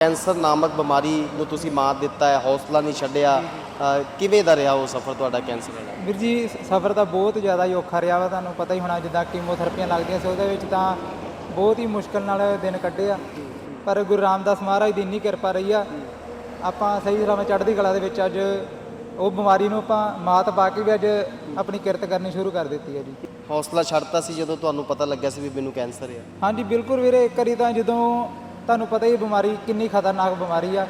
Cancer ਨਾਮਕ ਬਿਮਾਰੀ ਨੂੰ ਤੁਸੀਂ ਮਾਤ ਦਿੱਤਾ ਹੈ ਹੌਸਲਾ ਨਹੀਂ ਛੱਡਿਆ ਕਿਵੇਂ ਦਾ ਰਿਹਾ ਉਹ ਸਫ਼ਰ ਤੁਹਾਡਾ ਕੈਂਸਰ ਦਾ ਵੀਰ ਜੀ ਸਫ਼ਰ ਤਾਂ ਬਹੁਤ ਜ਼ਿਆਦਾ ਹੀ ਔਖਾ ਰਿਹਾ ਵਾ ਤੁਹਾਨੂੰ ਪਤਾ ਹੀ ਹੋਣਾ ਜਿੱਦਾਂ ਕੀਮੋਥੈਰੇਪੀਆਂ ਲੱਗਦੀਆਂ ਸੀ ਉਹਦੇ ਵਿੱਚ ਤਾਂ ਬਹੁਤ ਹੀ ਮੁਸ਼ਕਲ ਨਾਲ ਦਿਨ ਕੱਢੇ ਆ। ਪਰ ਗੁਰੂ ਰਾਮਦਾਸ ਮਹਾਰਾਜ ਦੀ ਇੰਨੀ ਕਿਰਪਾ ਰਹੀ ਆ ਆਪਾਂ ਸਹੀ ਤਰ੍ਹਾਂ ਚੜ੍ਹਦੀ ਕਲਾ ਦੇ ਵਿੱਚ ਅੱਜ ਉਹ ਬਿਮਾਰੀ ਨੂੰ ਆਪਾਂ ਮਾਤ ਪਾ ਕੇ ਵੀ ਅੱਜ ਆਪਣੀ ਕਿਰਤ ਕਰਨੀ ਸ਼ੁਰੂ ਕਰ ਦਿੱਤੀ ਹੈ ਜੀ। ਹੌਸਲਾ ਛੱਡਤਾ ਸੀ ਜਦੋਂ ਤੁਹਾਨੂੰ ਪਤਾ ਲੱਗਿਆ ਸੀ ਵੀ ਮੈਨੂੰ ਕੈਂਸਰ ਹੈ ਹਾਂਜੀ ਬਿਲਕੁਲ ਵੀਰੇ ਇੱਕ ਵਾਰੀ ਤਾਂ ਜਦੋਂ ਤੁਹਾਨੂੰ ਪਤਾ ਹੀ ਬਿਮਾਰੀ ਕਿੰਨੀ ਖਤਰਨਾਕ ਬਿਮਾਰੀ ਆ।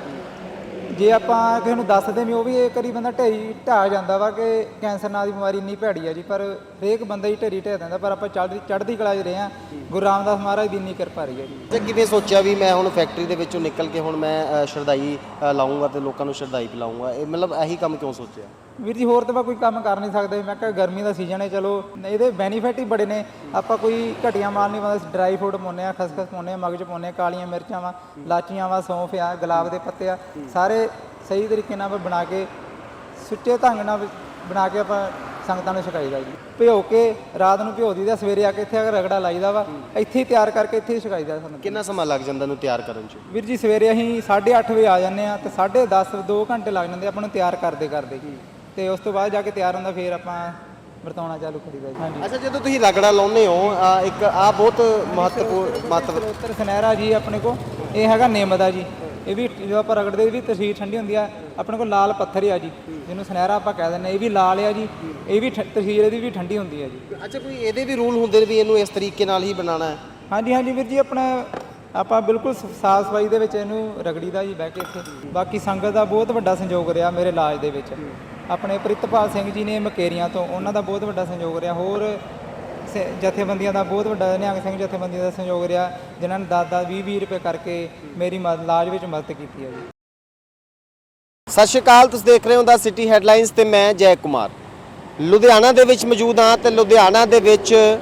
ਜੇ ਆਪਾਂ ਕਿਸੇ ਨੂੰ ਦੱਸਦੇ ਵੀ ਉਹ ਵੀ ਇਹ ਕਰੀ ਬੰਦਾ ਢੇਰੀ ਢਾ ਜਾਂਦਾ ਵਾ ਕਿ ਕੈਂਸਰ ਨਾਂ ਦੀ ਬਿਮਾਰੀ ਇੰਨੀ ਭੈੜੀ ਆ ਜੀ ਪਰ ਹਰੇਕ ਬੰਦਾ ਹੀ ਢੇਰੀ ਢਹਿ ਦਿੰਦਾ ਪਰ ਆਪਾਂ ਚੜ੍ਹਦੀ ਚੜ੍ਹਦੀ ਕਲਾ 'ਚ ਰਹੇ ਆ। ਗੁਰੂ ਰਾਮਦਾਸ ਮਹਾਰਾਜ ਦੀ ਇੰਨੀ ਕਿਰਪਾ ਰਹੀ ਹੈ ਜੀ। ਤੇ ਕਿਵੇਂ ਸੋਚਿਆ ਵੀ ਮੈਂ ਹੁਣ ਫੈਕਟਰੀ ਦੇ ਵਿੱਚੋਂ ਨਿਕਲ ਕੇ ਹੁਣ ਮੈਂ ਅ, ਸ਼ਰਧਾਈ ਅ, ਲਾਊਂਗਾ ਤੇ ਲੋਕਾਂ ਨੂੰ ਸ਼ਰਧਾਈ ਪਿਲਾਊਂਗਾ? ਇਹ ਮਤਲਬ ਇਹੀ ਕੰਮ ਕਿਉਂ ਸੋਚਿਆ? ਵੀਰ ਜੀ ਹੋਰ ਤਾਂ ਮੈਂ ਕੋਈ ਕੰਮ ਕਰ ਨਹੀਂ ਸਕਦਾ ਮੈਂ ਕਿਹਾ ਗਰਮੀ ਦਾ ਸੀਜ਼ਨ ਹੈ ਚਲੋ। ਇਹਦੇ ਬੈਨੀਫਿਟ ਹੀ ਬੜੇ ਨੇ। ਆਪਾਂ ਕੋਈ ਘਟੀਆ ਮਾਲ ਨਹੀਂ ਪਾਉਂਦੇ ਡਰਾਈ ਫਰੂਟ ਪਾਉਂਦੇ ਆ ਖਸਖਸ ਪਾਉਂਦੇ ਆ ਮਗਜ ਪਾਉਂਦੇ ਆ ਕਾਲੀਆਂ ਮਿਰਚਾਂ ਵਾ ਲਾਚੀਆਂ ਵਾ ਸੌਂਫ ਆ ਗੁਲਾਬ ਦੇ ਪੱਤੇ ਆ। ਸਾਰੇ ਸਹੀ ਤਰੀਕੇ ਨਾਲ ਆਪਾਂ ਬਣਾ ਕੇ ਸੁੱਚੇ ਢੰਗ ਨਾਲ ਬਣਾ ਕੇ ਆਪਾਂ ਸੰਗਤਾਂ ਨੂੰ ਛਕਾਈਦਾ ਜੀ। ਭਿਓ ਕੇ ਰਾਤ ਨੂੰ ਭਿਓ ਦਈਦਾ ਸਵੇਰੇ ਆ ਕੇ ਇੱਥੇ ਅਗਰ ਰਗੜਾ ਲਾਈਦਾ ਵਾ। ਇੱਥੇ ਹੀ ਤਿਆਰ ਕਰਕੇ ਇੱਥੇ ਹੀ ਛਕਾਈਦਾ ਸਾਨੂੰ ਕਿੰਨਾ ਸਮਾਂ ਲੱਗ ਜਾਂਦਾ ਇਹਨੂੰ ਤਿਆਰ ਕਰਨ 'ਚ? ਵੀਰ ਜੀ ਸਵੇਰੇ ਅਸੀਂ 8:30 ਵਜੇ ਆ ਜਾਂਦੇ ਆ ਤੇ 10:30 2 ਘੰਟੇ ਲੱਗ ਜਾਂਦੇ ਆਪਾਂ ਨੂੰ ਤਿਆਰ ਕਰਦੇ ਕਰਦੇ ਤੇ ਉਸ ਤੋਂ ਬਾਅਦ ਜਾ ਕੇ ਤਿਆਰ ਹੁੰਦਾ ਫੇਰ ਆਪਾਂ ਵਰਤਾਉਣਾ ਚਾਲੂ ਕਰੀਦਾ ਜੀ। ਹਾਂਜੀ। ਅੱਛਾ ਜਦੋਂ ਤੁਸੀਂ ਰਗੜਾ ਲਾਉਂਦੇ ਹੋ ਅ, ਇੱਕ ਆ ਬਹੁਤ ਮਹੱਤਵਪੂਰਨ ਮਹੱਤਵ ਉੱਤਰ ਸੁਨਹਿਰਾ ਜੀ ਆਪਣੇ ਕੋ ਇਹ ਹੈਗਾ ਨਿੰਮ ਦਾ ਜੀ। ਇਹ ਵੀ ਜਦੋਂ ਆਪਾਂ ਰਗੜਦੇ ਵੀ ਤਸੀਰ ਠੰਡੀ ਹੁੰਦੀ ਆ। ਆਪਣੇ ਕੋਲ ਲਾਲ ਪੱਥਰ ਆ ਜੀ ਜਿਹਨੂੰ ਸੁਨਹਿਰਾ ਆਪਾਂ ਕਹਿ ਦਿੰਦੇ ਇਹ ਵੀ ਲਾਲ ਆ ਜੀ ਇਹ ਵੀ ਠ- ਤਸੀਰ ਇਹਦੀ ਵੀ ਠੰਡੀ ਹੁੰਦੀ ਆ ਜੀ। ਅੱਛਾ ਕੋਈ ਇਹਦੇ ਵੀ ਰੂਲ ਹੁੰਦੇ ਨੇ ਵੀ ਇਹਨੂੰ ਇਸ ਤਰੀਕੇ ਨਾਲ ਹੀ ਬਣਾਉਣਾ ਹੈ? ਹਾਂਜੀ ਹਾਂਜੀ ਵੀਰ ਜੀ ਆਪਣਾ ਆਪਾਂ ਬਿਲਕੁਲ ਸਾਫ਼ ਸਫ਼ਾਈ ਦੇ ਵਿੱਚ ਇਹਨੂੰ ਰਗੜੀ ਦਾ ਜੀ ਬਹਿ ਕੇ ਇੱਥੇ। ਬਾਕੀ ਸੰਗਤ ਦਾ ਬਹੁਤ ਵੱਡਾ ਸੰਯੋਗ ਰਿਹਾ ਮੇਰੇ ਇਲਾਜ ਦੇ ਵਿੱਚ। ਆਪਣੇ ਪ੍ਰਿਤਪਾਲ ਸਿੰਘ ਜੀ ਨੇ ਮਕੇਰੀਆਂ ਤੋਂ ਉਹਨਾਂ ਦਾ ਬਹੁਤ ਵੱਡਾ ਸੰਯੋਗ ਰਿਹਾ। ਹੋਰ ਸ- ਜਥੇਬੰਦੀਆਂ ਦਾ ਬਹੁਤ ਵੱਡਾ ਨਿਹੰਗ ਸਿੰਘ ਜਥੇਬੰਦੀਆਂ ਦਾ ਸੰਯੋਗ ਰਿਹਾ, ਜਿਨ੍ਹਾਂ ਨੇ 10 20 20 ਰੁਪਏ ਕਰਕੇ ਮੇਰੀ ਮਦਦ ਇਲਾਜ ਵਿੱਚ ਮਦਦ ਕੀਤੀ ਹੈ ਜੀ। ਸਤਿ ਸ਼੍ਰੀ ਅਕਾਲ, ਤੁਸੀਂ ਦੇਖ ਰਹੇ ਹੋ ਦਾ ਸਿਟੀ ਹੈਡਲਾਈਨਸ ਤੇ ਮੈਂ ਜੈ ਕੁਮਾਰ। ਲੁਧਿਆਣਾ ਦੇ ਵਿੱਚ ਮੌਜੂਦ ਹਾਂ ਤੇ ਲੁਧਿਆਣਾ ਦੇ ਵਿੱਚ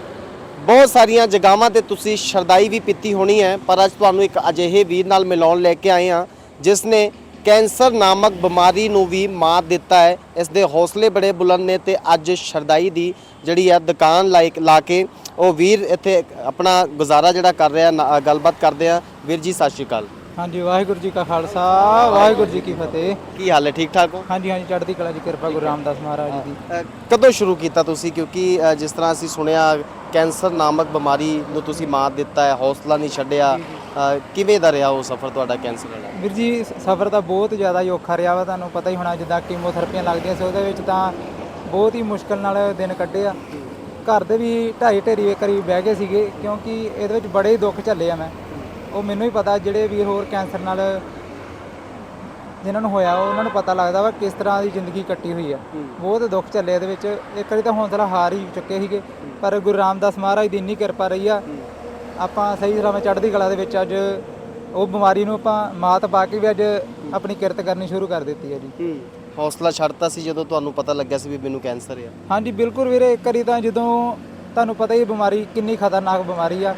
ਬਹੁਤ ਸਾਰੀਆਂ ਜਗ੍ਹਾਵਾਂ ਤੇ ਤੁਸੀਂ ਸ਼ਰਦਾਈ ਵੀ ਪੀਤੀ ਹੋਣੀ ਹੈ, ਪਰ ਅੱਜ ਤੁਹਾਨੂੰ ਇੱਕ ਅਜਿਹੇ ਵੀਰ ਨਾਲ ਮਿਲਾਉਣ ਲੈ ਕੇ ਆਏ ਹਾਂ, ਜਿਸ ਨੇ ਕੈਂਸਰ ਨਾਮਕ ਬਿਮਾਰੀ ਨੂੰ ਵੀ ਮਾਤ ਦਿੱਤਾ ਹੈ। ਇਸ ਦੇ ਹੌਸਲੇ ਬੜੇ ਬੁਲੰਦ ਨੇ ਤੇ ਅੱਜ ਸ਼ਰਦਾਈ ਦੀ ਜਿਹੜੀ ਹੈ ਦੁਕਾਨ ਲਾਇਕ ਲਾ ਕੇ ਉਹ ਵੀਰ ਇੱਥੇ ਆਪਣਾ ਗੁਜ਼ਾਰਾ ਜਿਹੜਾ ਕਰ ਰਿਹਾ, ਨਾ- ਗੱਲਬਾਤ ਕਰਦੇ ਆ। ਵੀਰ ਜੀ, ਸਤਿ ਸ਼੍ਰੀ ਅਕਾਲ। ਹਾਂਜੀ ਵਾਹਿਗੁਰੂ ਜੀ ਕਾ ਖਾਲਸਾ ਵਾਹਿਗੁਰੂ ਜੀ ਕੀ ਫਤਿਹ। ਕੀ ਹਾਲ ਹੈ? ਠੀਕ ਠਾਕ ਹੋ? ਹਾਂਜੀ ਹਾਂਜੀ ਚੜ੍ਹਦੀ ਕਲਾ ਦੀ ਕਿਰਪਾ ਗੁਰੂ ਰਾਮਦਾਸ ਮਹਾਰਾਜ ਜੀ ਦੀ। ਅ, ਕਦੋਂ ਸ਼ੁਰੂ ਕੀਤਾ ਤੁਸੀਂ? ਕਿਉਂਕਿ ਅ, ਜਿਸ ਤਰ੍ਹਾਂ ਅਸੀਂ ਸੁਣਿਆ ਕੈਂਸਰ ਨਾਮਕ ਬਿਮਾਰੀ ਨੂੰ ਤੁਸੀਂ ਮਾਤ ਦਿੱਤਾ ਹੈ ਹੌਸਲਾ ਨਹੀਂ ਛੱਡਿਆ। ਅ, ਕਿਵੇਂ ਦਾ ਰਿਹਾ ਉਹ ਸਫ਼ਰ ਤੁਹਾਡਾ ਕੈਂਸਰ ਵਾਲਾ? ਵੀਰ ਜੀ ਸਫ਼ਰ ਤਾਂ ਬਹੁਤ ਜ਼ਿਆਦਾ ਹੀ ਔਖਾ ਰਿਹਾ ਵਾ ਤੁਹਾਨੂੰ ਪਤਾ ਹੀ ਹੋਣਾ ਜਿੱਦਾਂ ਕੀਮੋਥੈਰੇਪੀਆਂ ਲੱਗਦੀਆਂ ਸੀ ਉਹਦੇ ਵਿੱਚ ਤਾਂ ਬਹੁਤ ਹੀ ਮੁਸ਼ਕਲ ਨਾਲ ਦਿਨ ਕੱਢੇ ਆ। ਘਰ ਦੇ ਵੀ ਢਾਈ ਢੇਰੀ ਕਰੀਬ ਬਹਿ ਗਏ ਸੀਗੇ ਕਿਉਂਕਿ ਇਹਦੇ ਵਿੱਚ ਬੜੇ ਹੀ ਦੁੱਖ ਝੱਲੇ ਆ ਮੈਂ। ਉਹ ਮੈਨੂੰ ਹੀ ਪਤਾ ਜਿਹੜੇ ਵੀਰ ਹੋਰ ਕੈਂਸਰ ਨਾਲ ਜਿਨ੍ਹਾਂ ਨੂੰ ਹੋਇਆ ਉਹਨਾਂ ਨੂੰ ਪਤਾ ਲੱਗਦਾ ਵਾ ਕਿਸ ਤਰ੍ਹਾਂ ਦੀ ਜ਼ਿੰਦਗੀ ਕੱਟੀ ਹੋਈ ਆ। ਬਹੁਤ ਦੁੱਖ ਝੱਲੇ ਇਹਦੇ ਵਿੱਚ। ਇੱਕ ਵਾਰੀ ਤਾਂ ਹੌਸਲਾ ਹਾਰ ਹੀ ਚੁੱਕੇ ਸੀਗੇ ਪਰ ਗੁਰੂ ਰਾਮਦਾਸ ਮਹਾਰਾਜ ਦੀ ਇੰਨੀ ਕਿਰਪਾ ਰਹੀ ਆ। ਆਪਾਂ ਸਹੀ ਤਰ੍ਹਾਂ ਚੜ੍ਹਦੀ ਕਲਾ ਦੇ ਵਿੱਚ ਅੱਜ ਉਹ ਬਿਮਾਰੀ ਨੂੰ ਆਪਾਂ ਮਾਤ ਪਾ ਕੇ ਵੀ ਅੱਜ ਆਪਣੀ ਕਿਰਤ ਕਰਨੀ ਸ਼ੁਰੂ ਕਰ ਦਿੱਤੀ ਹੈ ਜੀ। ਹੌਸਲਾ ਛੱਡਤਾ ਸੀ ਜਦੋਂ ਤੁਹਾਨੂੰ ਪਤਾ ਲੱਗਿਆ ਸੀ ਵੀ ਮੈਨੂੰ ਕੈਂਸਰ ਹੈ ਹਾਂਜੀ ਬਿਲਕੁਲ ਵੀਰੇ ਇੱਕ ਵਾਰੀ ਤਾਂ ਜਦੋਂ ਤੁਹਾਨੂੰ ਪਤਾ ਹੀ ਬਿਮਾਰੀ ਕਿੰਨੀ ਖਤਰਨਾਕ ਬਿਮਾਰੀ ਆ।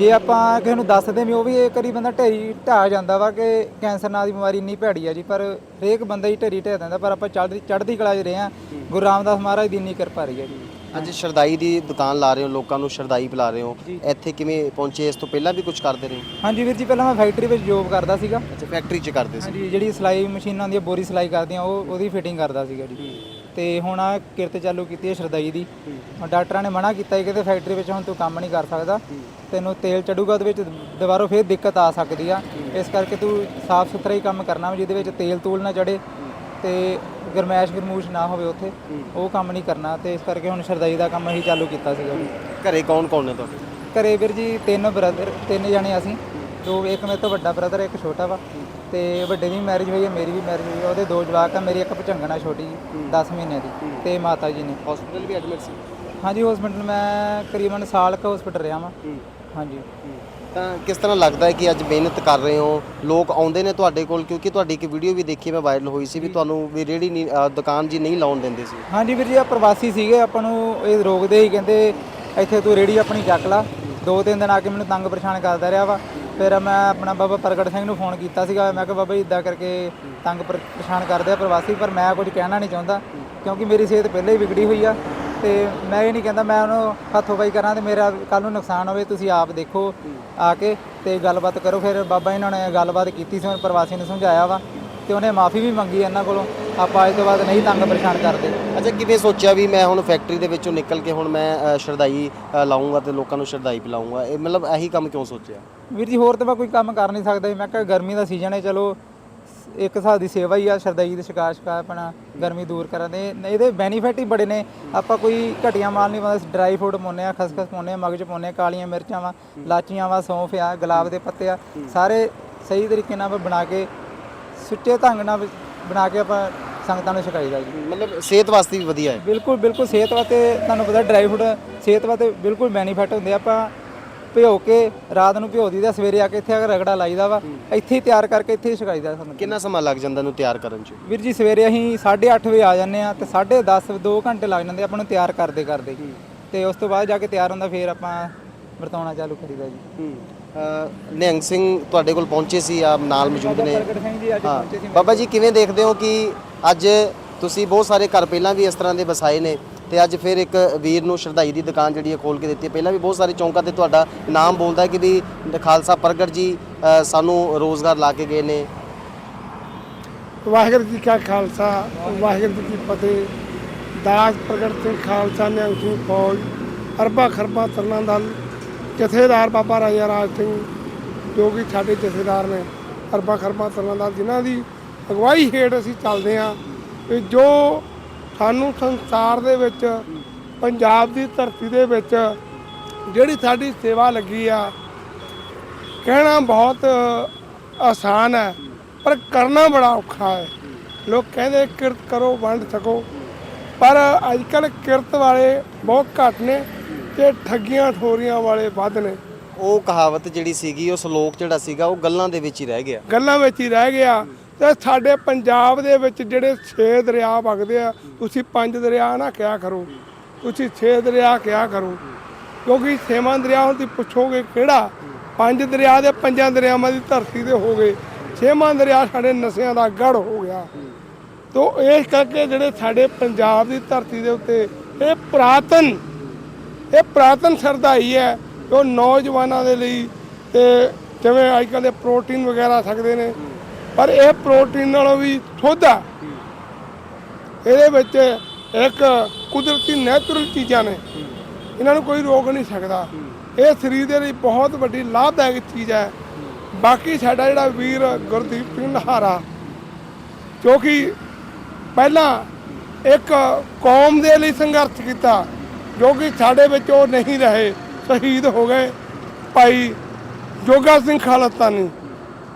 ਜੇ ਆਪਾਂ ਕਿਸੇ ਨੂੰ ਦੱਸਦੇ ਵੀ ਉਹ ਵੀ ਇੱਕ ਵਾਰੀ ਬੰਦਾ ਢੇਰੀ ਢਾ ਜਾਂਦਾ ਵਾ ਕਿ ਕੈਂਸਰ ਨਾਂ ਦੀ ਬਿਮਾਰੀ ਇੰਨੀ ਭੈੜੀ ਆ ਜੀ ਪਰ ਹਰੇਕ ਬੰਦਾ ਹੀ ਢੇਰੀ ਢਹਿ ਦਿੰਦਾ ਪਰ ਆਪਾਂ ਚੜ੍ਹਦੀ ਚੜ੍ਹਦੀ ਕਲਾ 'ਚ ਰਹੇ ਆ ਗੁਰੂ ਰਾਮਦਾਸ ਮਹਾਰਾਜ ਦੀ ਇੰਨੀ ਕਿਰਪਾ ਰਹੀ ਹੈ ਜੀ। ਅੱਜ ਸ਼ਰਦਾਈ ਦੀ ਦੁਕਾਨ ਲਾ ਰਹੇ ਹੋ ਲੋਕਾਂ ਨੂੰ ਸ਼ਰਦਾਈ ਪਿਲਾ ਰਹੇ ਹੋ। ਇੱਥੇ ਕਿਵੇਂ ਪਹੁੰਚੇ? ਇਸ ਤੋਂ ਪਹਿਲਾਂ ਵੀ ਕੁਝ ਕਰਦੇ ਰਹੇ? ਹੋ? ਹਾਂਜੀ ਵੀਰ ਜੀ ਪਹਿਲਾਂ ਮੈਂ ਫੈਕਟਰੀ ਵਿੱਚ ਜੋਬ ਕਰਦਾ ਸੀਗਾ। ਅੱਛਾ ਫੈਕਟਰੀ 'ਚ ਕਰਦੇ ਸੀ। ਹਾਂਜੀ ਜਿਹੜੀ ਸਿਲਾਈ ਮਸ਼ੀਨਾਂ ਦੀ ਬੋਰੀ ਸਿਲਾਈ ਕਰਦੀਆਂ ਉਹ ਉਹਦੀ ਫਿਟਿੰਗ ਕਰਦਾ ਸੀਗਾ ਜੀ। ਤੇ ਹੁਣ ਆ ਕਿਰਤ ਚਾਲੂ ਕੀਤੀ ਹੈ ਸ਼ਰਦਾਈ ਦੀ। ਡਾਕਟਰਾਂ ਨੇ ਮਨਾ ਕੀਤਾ ਸੀ ਕਿ ਫੈਕਟਰੀ ਵਿੱਚ ਹੁਣ ਤੂੰ ਕੰਮ ਨਹੀਂ ਕਰ ਸਕਦਾ। ਤੈਨੂੰ ਤੇਲ ਚੜੂਗਾ ਉਹਦੇ ਵਿੱਚ ਦੁਬਾਰਾ ਫੇਰ ਦਿੱਕਤ ਆ ਸਕਦੀ ਆ। ਇਸ ਕਰਕੇ ਤੂੰ ਸਾਫ਼ ਸੁਥਰਾ ਹੀ ਕੰਮ ਕਰਨਾ ਜਿਹਦੇ ਵਿੱਚ ਤੇਲ ਤੂਲ ਨਾ ਚੜੇ ਤੇ ਗਰਮੈਸ਼ ਗਰਮੂਸ਼ ਨਾ ਹੋਵੇ ਉੱਥੇ। ਉਹ ਕੰਮ ਨਹੀਂ ਕਰਨਾ ਤੇ ਇਸ ਕਰਕੇ ਹੁਣ ਸ਼ਰਦਾਈ ਦਾ ਕੰਮ ਅਸੀਂ ਚਾਲੂ ਕੀਤਾ ਸੀਗਾ। ਘਰੇ ਕੌਣ ਕੌਣ ਨੇ ਤੁਹਾਡੇ? ਘਰੇ ਵੀਰ ਜੀ ਤਿੰਨ ਬ੍ਰਦਰ ਤਿੰਨ ਜਣੇ ਅਸੀਂ। ਦੋ ਇੱਕ ਮੇਰੇ ਤੋਂ ਵੱਡਾ ਬ੍ਰਦਰ ਇੱਕ ਛੋਟਾ ਵਾ। ਤੇ ਵੱਡੇ ਦੀ ਮੈਰਿਜ ਹੋਈ ਹੈ ਮੇਰੀ ਵੀ ਮੈਰਿਜ ਹੋਈ ਹੈ ਉਹਦੇ ਦੋ ਜਵਾਕ ਆ ਮੇਰੀ ਇੱਕ ਭਚੰਗਣਾ ਛੋਟੀ 10 ਮਹੀਨਿਆਂ ਦੀ ਤੇ ਮਾਤਾ ਜੀ ਨੇ। ਹਸਪੀਟਲ ਵੀ ਐਡਮਿਟ ਸੀ? ਹਾਂਜੀ ਹਸਪੀਟਲ ਮੈਂ ਕਰੀਬਨ ਸਾਲ ਕ ਹਸਪੀਟਲ ਰਿਹਾ ਵਾਂ। ਹਾਂਜੀ। ਤਾਂ ਕਿਸ ਤਰ੍ਹਾਂ ਲੱਗਦਾ ਹੈ ਕਿ ਅੱਜ ਮਿਹਨਤ ਕਰ ਰਹੇ ਹੋ? ਲੋਕ ਆਉਂਦੇ ਨੇ ਤੁਹਾਡੇ ਕੋਲ ਕਿਉਂਕਿ ਤੁਹਾਡੀ ਇੱਕ ਵੀਡੀਓ ਵੀ ਦੇਖੀ ਮੈਂ ਵਾਇਰਲ ਹੋਈ ਸੀ ਵੀ ਤੁਹਾਨੂੰ ਵੀ ਰੇੜੀ ਨਹੀਂ ਅ, ਦੁਕਾਨ ਜੀ ਨਹੀਂ ਲਾਉਣ ਦਿੰਦੇ ਸੀ। ਹਾਂਜੀ ਵੀਰ ਜੀ ਆ ਪ੍ਰਵਾਸੀ ਸੀਗੇ ਆਪਾਂ ਨੂੰ ਇਹ ਰੋਕਦੇ ਹੀ ਕਹਿੰਦੇ ਇੱਥੇ ਤੂੰ ਰੇੜੀ ਆਪਣੀ ਚੱਕ ਲਾ। ਦੋ ਤਿੰਨ ਦਿਨ ਆ ਕੇ ਮੈਨੂੰ ਤੰਗ ਪਰੇਸ਼ਾਨ ਕਰਦਾ ਰਿਹਾ ਵਾ। ਫਿਰ ਮੈਂ ਆਪਣਾ ਬਾਬਾ ਪ੍ਰਗਟ ਸਿੰਘ ਨੂੰ ਫੋਨ ਕੀਤਾ ਸੀਗਾ। ਮੈਂ ਕਿਹਾ, ਬਾਬਾ ਜੀ, ਇਦਾਂ ਕਰਕੇ ਤੰਗ ਪਰ- ਪਰੇਸ਼ਾਨ ਕਰਦੇ ਆ ਪ੍ਰਵਾਸੀ, ਪਰ ਮੈਂ ਕੁਝ ਕਹਿਣਾ ਨਹੀਂ ਚਾਹੁੰਦਾ, ਕਿਉਂਕਿ ਮੇਰੀ ਸਿਹਤ ਪਹਿਲਾਂ ਹੀ ਵਿਗੜੀ ਹੋਈ ਆ ਤੇ ਮੈਂ ਇਹ ਨਹੀਂ ਕਹਿੰਦਾ ਮੈਂ ਉਹਨੂੰ ਹੱਥੋਂ ਪਾਈ ਕਰਾਂ ਤੇ ਮੇਰਾ ਕੱਲ ਨੂੰ ਨੁਕਸਾਨ ਹੋਵੇ, ਤੁਸੀਂ ਆਪ ਦੇਖੋ ਆ ਕੇ ਤੇ ਗੱਲਬਾਤ ਕਰੋ। ਫਿਰ ਬਾਬਾ ਇਹਨਾਂ ਨੇ ਗੱਲਬਾਤ ਕੀਤੀ ਸੀ ਹੁਣ ਪ੍ਰਵਾਸੀ ਨੂੰ ਸਮਝਾਇਆ ਵਾ ਤੇ ਉਹਨੇ ਮਾਫੀ ਵੀ ਮੰਗੀ ਇਹਨਾਂ ਕੋਲੋਂ। ਆਪਾਂ ਅੱਜ ਤੋਂ ਬਾਅਦ ਨਹੀਂ ਤੰਗ ਪਰੇਸ਼ਾਨ ਕਰਦੇ। ਅੱਛਾ ਕਿਵੇਂ ਸੋਚਿਆ ਵੀ ਮੈਂ ਹੁਣ ਫੈਕਟਰੀ ਦੇ ਵਿੱਚੋਂ ਨਿਕਲ ਕੇ ਹੁਣ ਮੈਂ ਸ਼ਰਦਾਈ ਅ, ਲਾਊਂਗਾ ਤੇ ਲੋਕਾਂ ਨੂੰ ਸ਼ਰਦਾਈ ਪਿਲਾਊਂਗਾ? ਇਹ ਮਤਲਬ ਇਹੀ ਕੰਮ ਕਿਉਂ ਸੋਚਿਆ? ਵੀਰ ਜੀ ਹੋਰ ਤਾਂ ਮੈਂ ਕੋਈ ਕੰਮ ਕਰ ਨਹੀਂ ਸਕਦਾ। ਮੈਂ ਕਿਹਾ ਗਰਮੀ ਦਾ ਸੀਜ਼ਨ ਹੈ ਚਲੋ ਇੱਕ ਹਿਸਾਬ ਦੀ ਸੇਵਾ ਹੀ ਆ ਸ਼ਰਦਾਈ ਦੇ ਸ਼ਿਕਾਰ ਸ਼ਿਕਾਰ ਆਪਣਾ ਗਰਮੀ ਦੂਰ ਕਰਨ ਦੇ। ਇਹਦੇ ਬੈਨੀਫਿਟ ਹੀ ਬੜੇ ਨੇ। ਆਪਾਂ ਕੋਈ ਘਟੀਆ ਮਾਲ ਨਹੀਂ ਪਾਉਂਦੇ ਡਰਾਈ ਫਰੂਟ ਪਾਉਂਦੇ ਆ ਖਸਖਸ ਪਾਉਂਦੇ ਆ ਮਗਜ ਪਾਉਂਦੇ ਆ ਕਾਲੀਆਂ ਮਿਰਚਾਂ ਵਾ ਲਾਚੀਆਂ ਵਾ ਸੌਂਫ ਆ ਗੁਲਾਬ ਦੇ ਪੱਤੇ ਆ। ਸਾਰੇ ਸਹੀ ਤਰੀਕੇ ਨਾਲ ਬਣਾ ਕੇ ਸੁੱਚੇ ਢੰਗ ਨਾਲ ਬਣਾ ਕੇ ਆਪਾਂ ਸੰਗਤਾਂ ਨੂੰ ਛਕਾਈਦਾ ਜੀ। ਮਤਲਬ ਸਿਹਤ ਵਾਸਤੇ ਵੀ ਵਧੀਆ ਹੈ। ਬਿਲਕੁਲ ਬਿਲਕੁਲ ਸਿਹਤ ਵਾਸਤੇ ਤੁਹਾਨੂੰ ਪਤਾ ਡਰਾਈ ਫਰੂਟ ਸਿਹਤ ਵਾਸਤੇ ਬਿਲਕੁਲ ਬੈਨੀਫਿਟ ਹੁੰਦੇ ਆ। ਆਪਾਂ ਭਿਓ ਕੇ ਰਾਤ ਨੂੰ ਭਿਓ ਦੀਦਾ ਸਵੇਰੇ ਆ ਕੇ ਇੱਥੇ ਅਗਰ ਰਗੜਾ ਲਾਈਦਾ ਵਾ ਇੱਥੇ ਹੀ ਤਿਆਰ ਕਰਕੇ ਇੱਥੇ ਹੀ ਛਕਾਈਦਾ ਸਾਨੂੰ। ਕਿੰਨਾ ਸਮਾਂ ਲੱਗ ਜਾਂਦਾ ਇਹਨੂੰ ਤਿਆਰ ਕਰਨ 'ਚ? ਵੀਰ ਜੀ ਸਵੇਰੇ ਅਸੀਂ 8:30 ਵਜੇ ਆ ਜਾਂਦੇ ਆ ਤੇ 10:30 2 ਘੰਟੇ ਲੱਗ ਜਾਂਦੇ ਆ ਆਪਾਂ ਨੂੰ ਤਿਆਰ ਕਰਦੇ ਕਰਦੇ ਤੇ ਉਸ ਤੋਂ ਬਾਅਦ ਜਾ ਕੇ ਤਿਆਰ ਹੁੰਦਾ ਫਿਰ ਆਪਾਂ ਵਰਤਾਉਣਾ ਚਾਲੂ ਕਰੀਦਾ ਜੀ। ਹੂੰ। ਨਿਹੰਗ ਸਿੰਘ ਤੁਹਾਡੇ ਕੋਲ ਪਹੁੰਚੇ ਸੀ ਆ ਨਾਲ ਮੌਜੂਦ ਨੇ। ਹਾਂ। ਬਾਬਾ ਜੀ ਕਿਵੇਂ ਦੇਖਦੇ ਹੋ ਕਿ ਅੱਜ ਤੁਸੀਂ ਬਹੁਤ ਸਾਰੇ ਘਰ ਪਹਿਲਾਂ ਵੀ ਇਸ ਤਰ੍ਹਾਂ ਦੇ ਵਸਾਏ ਨੇ ਤੇ ਅੱਜ ਫਿਰ ਇੱਕ ਵੀਰ ਨੂੰ ਸ਼ਰਧਾਈ ਦੀ ਦੁਕਾਨ ਜਿਹੜੀ ਹੈ ਖੋਲ ਕੇ ਦਿੱਤੀ ਹੈ। ਪਹਿਲਾਂ ਵੀ ਬਹੁਤ ਸਾਰੇ ਚੌਂਕਾਂ ਤੇ ਤੁਹਾਡਾ ਨਾਮ ਬੋਲਦਾ ਕਿ ਵੀ ਖਾਲਸਾ ਪ੍ਰਗਟ ਜੀ ਸਾਨੂੰ ਰੋਜ਼ਗਾਰ ਲਾ ਕੇ ਗਏ ਨੇ। ਵਾਹਿਗੁਰੂ ਜੀ ਕਾ ਖਾਲਸਾ ਵਾਹਿਗੁਰੂ ਜੀ ਕੀ ਫਤਿਹ। ਦਾਸ ਪ੍ਰਗਟ ਸਿੰਘ ਖਾਲਸਾ ਨਿਹੰਗ ਸਿੰਘ ਫੌਜ ਅਰਬਾ ਖਰਬਾ ਤਰਨਾ ਦਲ ਜਥੇਦਾਰ ਬਾਬਾ ਰਾਜਾ ਰਾਜ ਸਿੰਘ ਜੋ ਕਿ ਸਾਡੇ ਜਥੇਦਾਰ ਨੇ, ਅਰਬਾ ਖਰਬਾਂ ਤਰ੍ਹਾਂ ਦਾ, ਜਿਨ੍ਹਾਂ ਦੀ ਅਗਵਾਈ ਹੇਠ ਅਸੀਂ ਚੱਲਦੇ ਹਾਂ। ਕਿ ਜੋ ਸਾਨੂੰ ਸੰਸਾਰ ਦੇ ਵਿੱਚ, ਪੰਜਾਬ ਦੀ ਧਰਤੀ ਦੇ ਵਿੱਚ ਜਿਹੜੀ ਸਾਡੀ ਸੇਵਾ ਲੱਗੀ ਆ, ਕਹਿਣਾ ਬਹੁਤ ਆਸਾਨ ਹੈ, ਪਰ ਕਰਨਾ ਬੜਾ ਔਖਾ ਹੈ। ਲੋਕ ਕਹਿੰਦੇ, ਕਿਰਤ ਕਰੋ, ਵੰਡ ਸਕੋ ਪਰ ਅੱਜ ਕੱਲ ਕਿਰਤ ਵਾਲੇ ਬਹੁਤ ਘੱਟ ਨੇ। ਤੇ ਠੱਗੀਆਂ ਠੋਰੀਆਂ ਵਾਲੇ ਵੱਧ ਨੇ। ਉਹ ਕਹਾਵਤ ਜਿਹੜੀ ਸੀਗੀ ਉਹ ਸ਼ਲੋਕ ਜਿਹੜਾ ਸੀਗਾ ਉਹ ਗੱਲਾਂ ਦੇ ਵਿੱਚ ਹੀ ਰਹਿ ਗਿਆ। ਗੱਲਾਂ ਵਿੱਚ ਹੀ ਰਹਿ ਗਿਆ। ਤੇ ਸਾਡੇ ਪੰਜਾਬ ਦੇ ਵਿੱਚ ਜਿਹੜੇ ਛੇ ਦਰਿਆ ਵਗਦੇ ਆ ਤੁਸੀਂ ਪੰਜ ਦਰਿਆ ਨਾ ਕਿਹਾ ਕਰੋ। ਤੁਸੀਂ ਛੇ ਦਰਿਆ ਕਿਹਾ ਕਰੋ। ਕਿਉਂਕਿ ਛੇਵਾਂ ਦਰਿਆ ਹੁਣ ਤੁਸੀਂ ਪੁੱਛੋਗੇ ਕਿਹੜਾ? ਪੰਜ ਦਰਿਆ ਦੇ ਪੰਜਾਂ ਦਰਿਆਵਾਂ ਦੀ ਧਰਤੀ ਤੇ ਹੋ ਗਏ। ਛੇਵਾਂ ਦਰਿਆ ਸਾਡੇ ਨਸ਼ਿਆਂ ਦਾ ਗੜ ਹੋ ਗਿਆ। ਤੋ ਇਸ ਕਰਕੇ ਜਿਹੜੇ ਸਾਡੇ ਪੰਜਾਬ ਦੀ ਧਰਤੀ ਦੇ ਉੱਤੇ ਇਹ ਪੁਰਾਤਨ ਇਹ ਪੁਰਾਤਨ ਸ਼ਰਧਾਈ ਹੈ ਜੋ ਨੌਜਵਾਨਾਂ ਦੇ ਲਈ ਤੇ ਜਿਵੇਂ ਅੱਜ ਕੱਲ੍ਹ ਦੇ ਪ੍ਰੋਟੀਨ ਵਗੈਰਾ ਸਕਦੇ ਨੇ। ਪਰ ਇਹ ਪ੍ਰੋਟੀਨ ਨਾਲੋਂ ਵੀ ਥੋੜਾ ਇਹਦੇ ਵਿੱਚ ਇੱਕ ਕੁਦਰਤੀ ਨੈਚੁਰਲ ਚੀਜ਼ਾਂ ਨੇ। ਇਹਨਾਂ ਨੂੰ ਕੋਈ ਰੋਕ ਨਹੀਂ ਸਕਦਾ। ਇਹ ਸਰੀਰ ਦੇ ਲਈ ਬਹੁਤ ਵੱਡੀ ਲਾਭਦਾਇਕ ਚੀਜ਼ ਹੈ। ਬਾਕੀ ਸਾਡਾ ਜਿਹੜਾ ਵੀਰ ਗੁਰਦੀਪ ਸਿੰਘ ਲਹਾਰਾ ਜੋ ਕਿ ਪਹਿਲਾਂ ਇੱਕ ਕੌਮ ਦੇ ਲਈ ਸੰਘਰਸ਼ ਕੀਤਾ। ਜੋ ਕਿ ਸਾਡੇ ਵਿੱਚ ਉਹ ਨਹੀਂ ਰਹੇ, ਸ਼ਹੀਦ ਹੋ ਗਏ। ਭਾਈ ਜੋਗਾ ਸਿੰਘ ਖਾਲਸਤਾਨੀ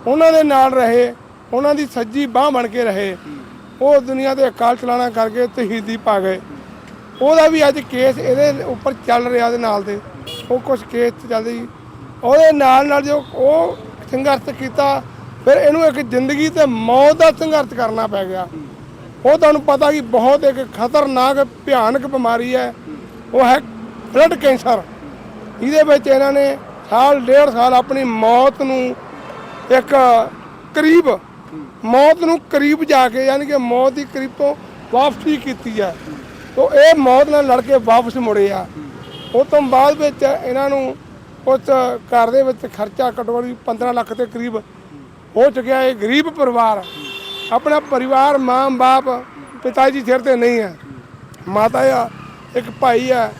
ਉਹਨਾਂ ਦੇ ਨਾਲ ਰਹੇ, ਉਹਨਾਂ ਦੀ ਸੱਜੀ ਬਾਹ ਬਣ ਕੇ ਰਹੇ। ਉਹ ਦੁਨੀਆ ਦੇ ਅਕਾਲ ਚਲਾਣਾ ਕਰਕੇ ਸ਼ਹੀਦੀ ਪਾ ਗਏ। ਉਹਦਾ ਵੀ ਅੱਜ ਕੇਸ ਇਹਦੇ ਉੱਪਰ ਚੱਲ ਰਿਹਾ ਦੇ ਨਾਲ ਦੇ। ਉਹ ਕੁਝ ਕੇਸ ਚੱਲਦੇ ਜੀ। ਉਹਦੇ ਨਾਲ ਨਾਲ ਜੋ ਉਹ ਸੰਘਰਸ਼ ਕੀਤਾ, ਫਿਰ ਇਹਨੂੰ ਇੱਕ ਜ਼ਿੰਦਗੀ ਤੇ ਮੌਤ ਦਾ ਸੰਘਰਸ਼ ਕਰਨਾ ਪੈ ਗਿਆ। ਉਹ ਤੁਹਾਨੂੰ ਪਤਾ ਕਿ ਬਹੁਤ ਇੱਕ ਖਤਰਨਾਕ, ਭਿਆਨਕ ਬਿਮਾਰੀ ਹੈ। ਉਹ ਹੈ ਬਲੱਡ ਕੈਂਸਰ। ਇਹਦੇ ਵਿੱਚ ਇਹਨਾਂ ਨੇ ਸਾਲ, ਡੇਢ ਸਾਲ ਆਪਣੀ ਮੌਤ ਨੂੰ ਇੱਕ ਕਰੀਬ, ਮੌਤ ਨੂੰ ਕਰੀਬ ਜਾ ਕੇ ਯਾਨੀ ਕਿ ਮੌਤ ਦੀ ਕਰੀਬ ਤੋਂ ਵਾਪਸੀ ਕੀਤੀ ਹੈ ਤੋ ਇਹ ਮੌਤ ਨਾਲ ਲੜ ਕੇ ਵਾਪਸ ਮੁੜੇ ਆ। ਉਹ ਤੋਂ ਬਾਅਦ ਵਿੱਚ ਇਹਨਾਂ ਨੂੰ ਉਸ ਘਰ ਦੇ ਵਿੱਚ ਖਰਚਾ ਘੱਟੋ-ਘੱਟ 15 ਲੱਖ ਦੇ ਕਰੀਬ ਹੋ ਚੁੱਕਿਆ। ਇਹ ਗਰੀਬ ਪਰਿਵਾਰ, ਆਪਣਾ ਪਰਿਵਾਰ ਮਾਂ, ਬਾਪ, ਪਿਤਾ ਜੀ ਸਿਰ ਤੇ ਨਹੀਂ ਹੈ। ਮਾਤਾ ਆ ਇੱਕ ਭਾਈ ਆ,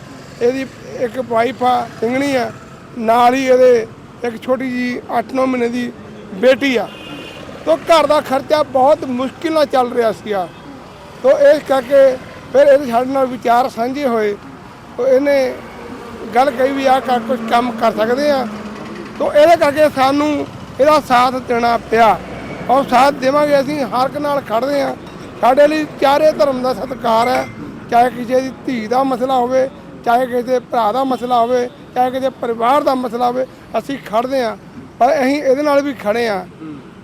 ਇਹਦੀ ਇੱਕ ਵਾਈਫ ਆ ਸਿੰਗਣੀ ਆ, ਨਾਲ ਹੀ ਇਹਦੇ ਇੱਕ ਛੋਟੀ ਜੀ 8-9 ਮਹੀਨੇ ਦੀ ਬੇਟੀ ਆ। ਤੋ ਘਰ ਦਾ ਖਰਚਾ ਬਹੁਤ ਮੁਸ਼ਕਿਲ ਨਾਲ ਚੱਲ ਰਿਹਾ ਸੀਗਾ। ਤੋ ਇਸ ਕਰਕੇ ਫਿਰ ਇਹਦੇ ਸਾਡੇ ਨਾਲ ਵਿਚਾਰ ਸਾਂਝੇ ਹੋਏ। ਤੋ ਇਹਨੇ ਗੱਲ ਕਹੀ ਵੀ ਆ ਕਰ ਕੁਝ ਕੰਮ ਕਰ ਸਕਦੇ ਆ। ਤੋ ਇਹਦੇ ਕਰਕੇ ਸਾਨੂੰ ਇਹਦਾ ਸਾਥ ਦੇਣਾ ਪਿਆ। ਔਰ ਸਾਥ ਦੇਵਾਂਗੇ ਅਸੀਂ ਹਰ ਇੱਕ ਨਾਲ ਖੜਦੇ ਆ। ਸਾਡੇ ਲਈ ਚਾਰੇ ਧਰਮ ਦਾ ਸਤਿਕਾਰ ਹੈ। ਚਾਹੇ ਕਿਸੇ ਦੀ ਧੀ ਦਾ ਮਸਲਾ ਹੋਵੇ, ਚਾਹੇ ਕਿਸੇ ਦੇ ਭਰਾ ਦਾ ਮਸਲਾ ਹੋਵੇ, ਚਾਹੇ ਕਿਸੇ ਪਰਿਵਾਰ ਦਾ ਮਸਲਾ ਹੋਵੇ, ਅਸੀਂ ਖੜਦੇ ਆ ਪਰ ਅਸੀਂ ਇਹਦੇ ਨਾਲ ਵੀ ਖੜੇ ਆ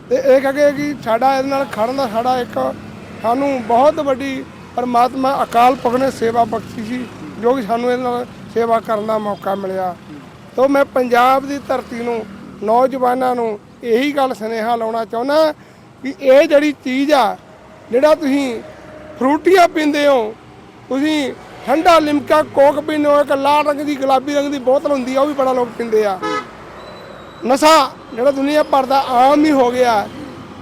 ਤੇ ਇਹ ਕਹੇ ਕਿ ਸਾਡਾ ਇਹਦੇ ਨਾਲ ਖੜਨ ਦਾ ਸਾਡਾ ਇੱਕ ਸਾਨੂੰ ਬਹੁਤ ਵੱਡੀ ਪਰਮਾਤਮਾ ਅਕਾਲ ਪੁਰਖ ਨੇ ਸੇਵਾ ਬਖਸ਼ੀ ਸੀ, ਜੋ ਕਿ ਸਾਨੂੰ ਇਹਦੇ ਨਾਲ ਸੇਵਾ ਕਰਨ ਦਾ ਮੌਕਾ ਮਿਲਿਆ। ਤੋਂ ਮੈਂ ਪੰਜਾਬ ਦੀ ਧਰਤੀ ਨੂੰ, ਨੌਜਵਾਨਾਂ ਨੂੰ ਇਹੀ ਗੱਲ ਸੁਨੇਹਾ ਲਾਉਣਾ ਚਾਹੁੰਦਾ ਕਿ ਇਹ ਜਿਹੜੀ ਚੀਜ਼ ਆ, ਜਿਹੜਾ ਤੁਸੀਂ ਫਰੂਟੀਆਂ ਪੀਂਦੇ ਹੋ ਤੁਸੀਂ ਠੰਡਾ ਲਿਮਕਾ ਕੋਕ ਪੀਂਦੇ ਹੋ ਇੱਕ ਲਾਲ ਰੰਗ ਦੀ ਗੁਲਾਬੀ ਰੰਗ ਦੀ ਬੋਤਲ ਹੁੰਦੀ ਆ ਉਹ ਵੀ ਬੜਾ ਲੋਕ ਪੀਂਦੇ ਆ। ਨਸ਼ਾ ਜਿਹੜਾ ਦੁਨੀਆ ਭਰ ਦਾ ਆਮ ਹੀ ਹੋ ਗਿਆ।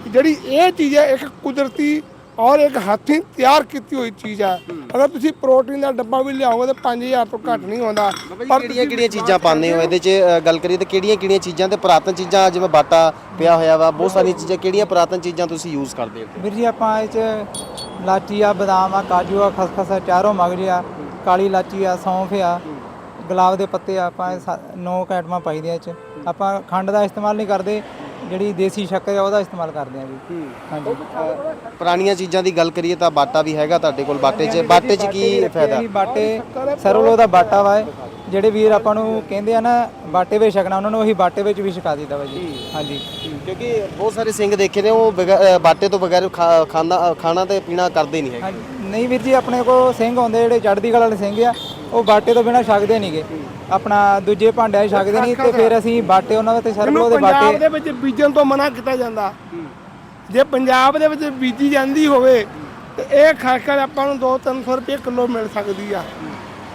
ਜਿਹੜੀ ਇਹ ਚੀਜ਼ ਹੈ ਇੱਕ ਕੁਦਰਤੀ ਔਰ ਇੱਕ ਹੱਥੀਂ ਤਿਆਰ ਕੀਤੀ ਹੋਈ ਚੀਜ਼ ਹੈ ਅਗਰ ਤੁਸੀਂ ਪ੍ਰੋਟੀਨ ਦਾ ਡੱਬਾ ਵੀ ਲਿਆਓਗੇ ਤਾਂ 5000 ਤੋਂ ਘੱਟ ਨਹੀਂ ਆਉਂਦਾ। ਪਰ ਕਿਹੜੀਆਂ ਕਿਹੜੀਆਂ ਚੀਜ਼ਾਂ ਪਾਉਂਦੇ ਹੋ? ਇਹਦੇ 'ਚ ਗੱਲ ਕਰੀਏ ਤਾਂ ਕਿਹੜੀਆਂ ਕਿਹੜੀਆਂ ਚੀਜ਼ਾਂ ਤੇ ਪੁਰਾਤਨ ਚੀਜ਼ਾਂ ਜਿਵੇਂ ਬਾਟਾ ਪਿਆ ਹੋਇਆ ਵਾ ਬਹੁਤ ਸਾਰੀਆਂ ਚੀਜ਼ਾਂ ਕਿਹੜੀਆਂ ਪੁਰਾਤਨ ਚੀਜ਼ਾਂ ਤੁਸੀਂ ਯੂਜ਼ ਕਰਦੇ ਹੋ? ਵੀਰ ਜੀ ਆਪਾਂ ਇਹ ਚ ਲਾਚੀ ਆ, ਬਦਾਮ ਆ, ਕਾਜੂ ਆ, ਖਸਖਸ ਆ, ਚਾਰੋਂ ਮਗਜ ਆ, ਕਾਲੀ ਇਲਾਚੀ ਆ, ਸੌਂਫ ਆ, ਗੁਲਾਬ ਦੇ ਪੱਤੇ ਆ, ਆਪਾਂ ਇਹ ਸਾ- ਨੌ ਕੁ ਆਈਟਮਾਂ ਪਾਈਦੀਆਂ ਇਹ ਚ। ਆਪਾਂ ਖੰਡ ਦਾ ਇਸਤੇਮਾਲ ਨਹੀਂ ਕਰਦੇ। ਜਿਹੜੀ ਦੇਸੀ ਸ਼ੱਕਰ ਆ ਉਹਦਾ ਇਸਤੇਮਾਲ ਕਰਦੇ ਆ ਜੀ। ਹਾਂਜੀ। ਪੁਰਾਣੀਆਂ ਚੀਜ਼ਾਂ ਦੀ ਗੱਲ ਕਰੀਏ ਤਾਂ ਬਾਟਾ ਵੀ ਹੈਗਾ ਤੁਹਾਡੇ ਕੋਲ ਬਾਟੇ 'ਚ ਬਾਟੇ 'ਚ ਕੀ ਫਾਇਦਾ? ਇਹ ਬਾਟੇ ਸਰਵਲੋ ਦਾ ਬਾਟਾ ਵਾ ਇਹ। ਜਿਹੜੇ ਵੀਰ ਆਪਾਂ ਨੂੰ ਕਹਿੰਦੇ ਆ ਨਾ ਬਾਟੇ ਵਿੱਚ ਛਕਣਾ ਉਹਨਾਂ ਨੂੰ ਉਹੀ ਬਾਟੇ ਵਿੱਚ ਵੀ ਛਕਾ ਦਿੱਤਾ ਵਾ ਜੀ। ਹਾਂਜੀ। ਕਿਉਂਕਿ ਬਹੁਤ ਸਾਰੇ ਸਿੰਘ ਦੇਖੇ ਨੇ ਉਹ ਬਗੈ- ਅ, ਬਾਟੇ ਤੋਂ ਬਗੈਰ ਖਾ- ਖਾਣਾ ਖਾਣਾ ਤੇ ਪੀਣਾ ਕਰਦੇ ਨਹੀਂ ਹੈਗੇ। ਹਾਂਜੀ। ਨਹੀਂ ਵੀਰ ਜੀ ਆਪਣੇ ਕੋਲ ਸਿੰਘ ਆਉਂਦੇ ਜਿਹੜੇ ਚੜ੍ਹਦੀ ਕਲਾ ਵਾਲੇ ਸਿੰਘ ਆ ਉਹ ਬਾਟੇ ਤੋਂ ਬਿਨਾ ਛਕਦੇ ਨਹੀਂਗੇ ਆਪਣਾ ਦੂਜੇ ਭਾਂਡਿਆਂ 'ਚ ਛਕਦੇ ਨਹੀਂ ਤੇ ਫਿਰ ਅਸੀਂ ਬਾਟੇ ਉਹਨਾਂ ਦੇ ਸਰਬਲੋ ਦੇ ਪੰਜਾਬ ਬਾਟੇ ਦੇ ਵਿੱਚ ਬੀਜਣ ਤੋਂ ਮਨਾ ਕੀਤਾ ਜਾਂਦਾ। ਜੇ ਪੰਜਾਬ ਦੇ ਵਿੱਚ ਬੀਜੀ ਜਾਂਦੀ ਹੋਵੇ ਤੇ ਇਹ ਖਾਸ ਕਰ ਆਪਾਂ ਨੂੰ 2-300 ਰੁਪਏ ਕਿਲੋ ਮਿਲ ਸਕਦੀ ਆ।